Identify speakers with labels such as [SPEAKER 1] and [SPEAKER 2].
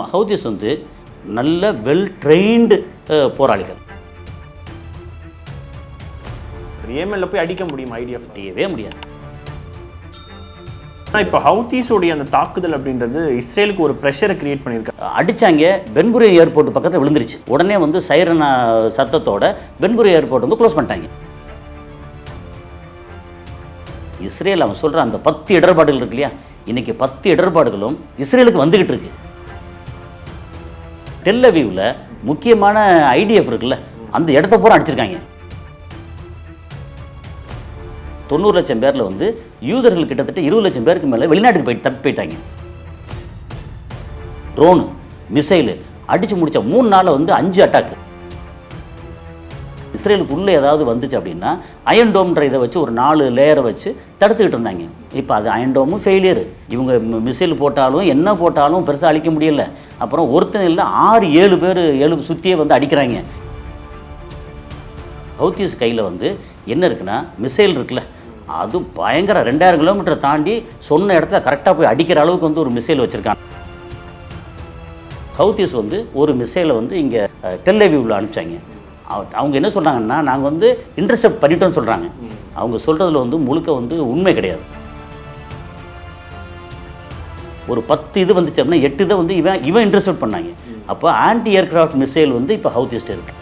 [SPEAKER 1] Houthis வந்து நல்ல well trained போராளிகள்.
[SPEAKER 2] ஏமெல்ல போய் அடிக்க முடியும் ஐடிஎஃப்
[SPEAKER 1] முடியவே முடியாது.
[SPEAKER 2] ஆனால் இப்போ ஹவுத்தீஸோடைய அந்த தாக்குதல் அப்படின்றது இஸ்ரேலுக்கு ஒரு ப்ரெஷரை கிரியேட் பண்ணியிருக்காங்க
[SPEAKER 1] அடிச்சாங்க பென்குரி ஏர்போர்ட் பக்கத்தில் விழுந்துருச்சு. உடனே வந்து சைரன் சத்தத்தோட பென்குரி ஏர்போர்ட் வந்து க்ளோஸ் பண்ணிட்டாங்க. இஸ்ரேல் அவன் சொல்ற அந்த பத்து இடர்பாடுகள் இருக்கு இல்லையா? இன்னைக்கு பத்து இடர்பாடுகளும் இஸ்ரேலுக்கு வந்துகிட்டு இருக்கு. டெல்லவியூவில் முக்கியமான ஐடிஎஃப் இருக்குல்ல அந்த இடத்த பூரா அடிச்சிருக்காங்க. தொண்ணூறு லட்சம் பேரில் வந்து யூதர்கள் கிட்டத்தட்ட இருபது லட்சம் பேருக்கு மேலே வெளிநாட்டுக்கு போய் தப்பி போயிட்டாங்க. ட்ரோனு மிசைலு அடித்து முடித்த மூணு நாளில் வந்து அஞ்சு அட்டாக்கு இஸ்ரேலுக்கு உள்ளே ஏதாவது வந்துச்சு அப்படின்னா அயன்டோம்ன்ற இதை வச்சு ஒரு நாலு லேயரை வச்சு தடுத்துக்கிட்டு இருந்தாங்க. இப்போ அது அயன்டோமும் ஃபெயிலியர் இவங்க மிசைல் போட்டாலும் என்ன போட்டாலும் பெருசாக அழிக்க முடியல. அப்புறம் ஒருத்தன் இல்லை ஆறு ஏழு பேர் ஏழு சுற்றியே வந்து அடிக்கிறாங்க. ஹவுத்திஸ் கையில் வந்து என்ன இருக்குன்னா மிசைல் இருக்குல்ல. அது பயங்கர ரெண்டாயிரம் கிலோமீட்டர் தாண்டி சொன்ன இடத்துல கரெக்டாக போய் அடிக்கிற அளவுக்கு வந்து ஒரு மிசைல் வச்சுருக்காங்க. ஹவுத்திஸ் வந்து ஒரு மிசைலை வந்து இங்கே டெல்லவியூவில் அனுப்பிச்சாங்க. அவங்க என்ன சொல்கிறாங்கன்னா நாங்கள் வந்து இன்டர்செப்ட் பண்ணிட்டோம்னு சொல்கிறாங்க அவங்க சொல்கிறதுல வந்து முழுக்க வந்து உண்மை கிடையாது. ஒரு பத்து இது வந்துச்சு அப்படின்னா எட்டு இதை வந்து இவன் இவன் இன்டர்செப்ட் பண்ணாங்க. அப்போ ஆன்டி ஏர்கிராஃப்ட் மிசைல் வந்து இப்போ ஹவுத்திஸ்ட் இருக்கு.